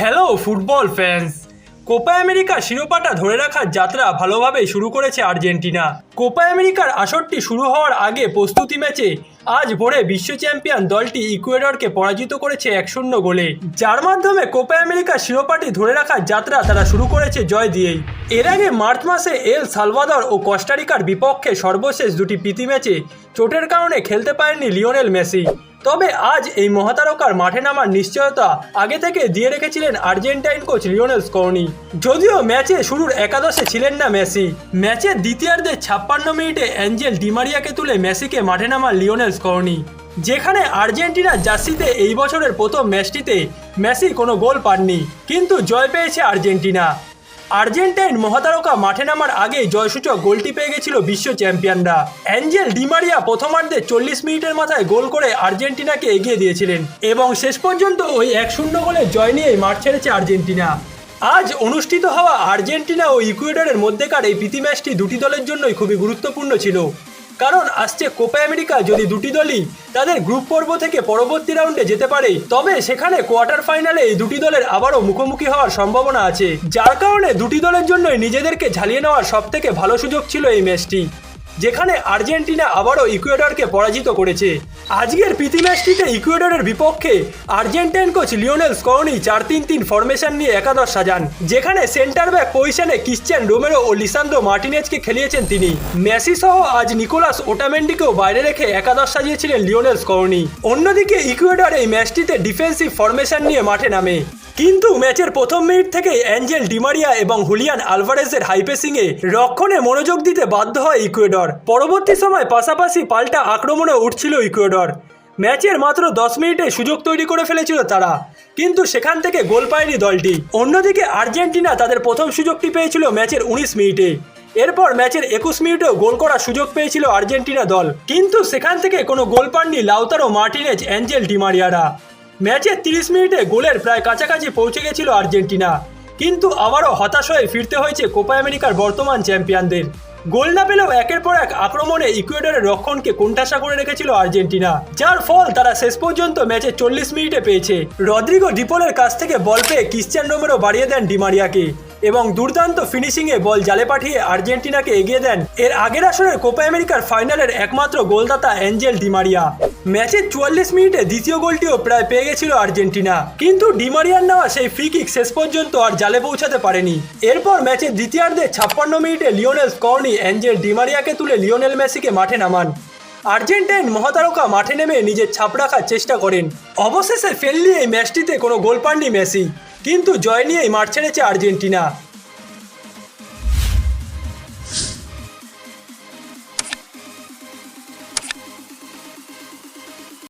Hello football fans Copa America শিরোপাটা ধরে রাখার যাত্রা ভালোভাবেই শুরু করেছে আর্জেন্টিনা। কোপা আমেরিকার আসরটি শুরু হওয়ার আগে প্রস্তুতি ম্যাচে আজ ভোরে বিশ্ব চ্যাম্পিয়ন দলটি ইকুয়েডরকে পরাজিত করেছে এক শূন্য গোলে। যার মাধ্যমে কোপা আমেরিকা শিরোপাটি ধরে রাখার যাত্রা তারা শুরু করেছে জয় দিয়েই। এর আগে মার্চ মাসে এল সালভাদর ও কস্টারিকার বিপক্ষে সর্বশেষ দুটি প্রীতি ম্যাচে চোটের কারণে খেলতে পারেননি লিওনেল মেসি। তবে আজ এই মহাতারকার মাঠে নামার নিশ্চয়তা আগে থেকে দিয়ে রেখেছিলেন আর্জেন্টাইন কোচ লিওনেল স্কর্নি। যদিও ম্যাচে শুরুর একাদশে ছিলেন না মেসি ম্যাচের দ্বিতীয়ার্ধে ছাপ্পান্ন মিনিটে অ্যাঞ্জেল ডিমারিয়াকে তুলে মেসিকে মাঠে নামার লিওনেল স্কর্নি। যেখানে আর্জেন্টিনার জার্সিতে এই বছরের প্রথম ম্যাচটিতে মেসি কোনো গোল পাননি, কিন্তু জয় পেয়েছে আর্জেন্টিনা। আর্জেন্টাইন মহাতারকা মাঠে নামার আগে জয়সূচক গোলটি পেয়ে গেছিল বিশ্ব চ্যাম্পিয়নরা। অ্যাঞ্জেল ডিমারিয়া প্রথমার্ধে চল্লিশ মিনিটের মাথায় গোল করে আর্জেন্টিনাকে এগিয়ে দিয়েছিলেন এবং শেষ পর্যন্ত ওই এক শূন্য গোলে জয় নিয়েই মাঠ ছেড়েছে আর্জেন্টিনা। আজ অনুষ্ঠিত হওয়া আর্জেন্টিনা ও ইকুয়েডরের মধ্যেকার এই প্রীতি ম্যাচটি দুটি দলের জন্যই খুবই গুরুত্বপূর্ণ ছিল। কারণ আসছে কোপা আমেরিকা যদি দুটি দলই তাদের গ্রুপ পর্ব থেকে পরবর্তী রাউন্ডে যেতে পারে, তবে সেখানে কোয়ার্টার ফাইনালে এই দুটি দলের আবারও মুখোমুখি হওয়ার সম্ভাবনা আছে। যার কারণে দুটি দলের জন্যই নিজেদেরকে ঝালিয়ে নেওয়ার সব থেকে ভালো সুযোগ ছিল এই ম্যাচটি। যেখানে আর্জেন্টিনা আবারও ইকুয়েডরকে পরাজিত করেছে। আজকের প্রীতি ম্যাচটিতে ইকুয়েডরের বিপক্ষে আর্জেন্টাইন কোচ লিওনেল স্কর্নি চার তিন তিন ফরমেশন নিয়ে একাদশ সাজান, যেখানে সেন্টার ব্যাক পজিশনে ক্রিশ্চিয়ান রোমেরো ও লিসান্দ্রো মার্টিনেজকে খেলিয়েছেন তিনি। মেসি সহ আজ নিকোলাস ওটামেন্ডিকেও বাইরে রেখে একাদশ সাজিয়েছিলেন লিওনেল স্কর্নি। অন্যদিকে ইকুয়েডর এই ম্যাচটিতে ডিফেন্সিভ ফরমেশন নিয়ে মাঠে নামে। কিন্তু ম্যাচের প্রথম মিনিট থেকে অ্যাঞ্জেল ডিমারিয়া এবং হুলিয়ান আলভারেজের হাইপেসিংয়ে রক্ষণে মনোযোগ দিতে বাধ্য হয় ইকুয়েডর। পরবর্তী সময় পাশাপাশি পাল্টা আক্রমণে উঠছিল ইকুয়েডর। ম্যাচের মাত্র দশ মিনিটে সুযোগ তৈরি করে ফেলেছিল তারা, কিন্তু সেখান থেকে গোল পায়নি দলটি। অন্যদিকে আর্জেন্টিনা তাদের প্রথম সুযোগটি পেয়েছিল ম্যাচের উনিশ মিনিটে। এরপর ম্যাচের একুশ মিনিটেও গোল করার সুযোগ পেয়েছিল আর্জেন্টিনা দল, কিন্তু সেখান থেকে কোনো গোল পাননি লাউতারো মার্টিনেজ অ্যাঞ্জেল ডিমারিয়ারা। ম্যাচের তিরিশ মিনিটে গোলের প্রায় কাছাকাছি পৌঁছে গেছিল আর্জেন্টিনা। কিন্তু আবারও হতাশ হয়ে ফিরতে হয়েছে কোপা আমেরিকার বর্তমান চ্যাম্পিয়নদের। গোল না পেলেও একের পর এক আক্রমণে ইকুয়েডরের রক্ষণকে কুণ্ঠাসা করে রেখেছিল আর্জেন্টিনা, যার ফল তারা শেষ পর্যন্ত ম্যাচে চল্লিশ মিনিটে পেয়েছে। রদ্রিগো ডিপোলের কাছ থেকে বল পেয়ে ক্রিশ্চিয়ান রোমেরও বাড়িয়ে দেন ডিমারিয়াকে। এবং দুর্দান্ত ফিনিশিংয়ে বল জালে পাঠিয়ে আর্জেন্টিনাকে এগিয়ে দেন। এর আগের আসরের কোপা আমেরিকার ফাইনালের একমাত্র গোলদাতা অ্যাঞ্জেল ডিমারিয়া ম্যাচের চুয়াল্লিশ মিনিটে দ্বিতীয় গোলটিও প্রায় পেয়ে গেছিল আর্জেন্টিনা। কিন্তু ডিমারিয়ার নেওয়া সেই ফ্রি কিক শেষ পর্যন্ত আর জালে পৌঁছাতে পারেনি। এরপর ম্যাচের দ্বিতীয়ার্ধে ছাপ্পান্ন মিনিটে লিওনেল স্কর্নি অ্যাঞ্জেল ডিমারিয়াকে তুলে লিওনেল মেসিকে মাঠে নামান। আর্জেন্টাইন মহাতারকা মাঠে নেমে নিজের ছাপ রাখার চেষ্টা করেন। অবশেষে ফেললি এই ম্যাচটিতে কোনো গোল পাননি মেসি। কিন্তু জয় নিয়েই মাঠ ছেড়েছে আর্জেন্টিনা।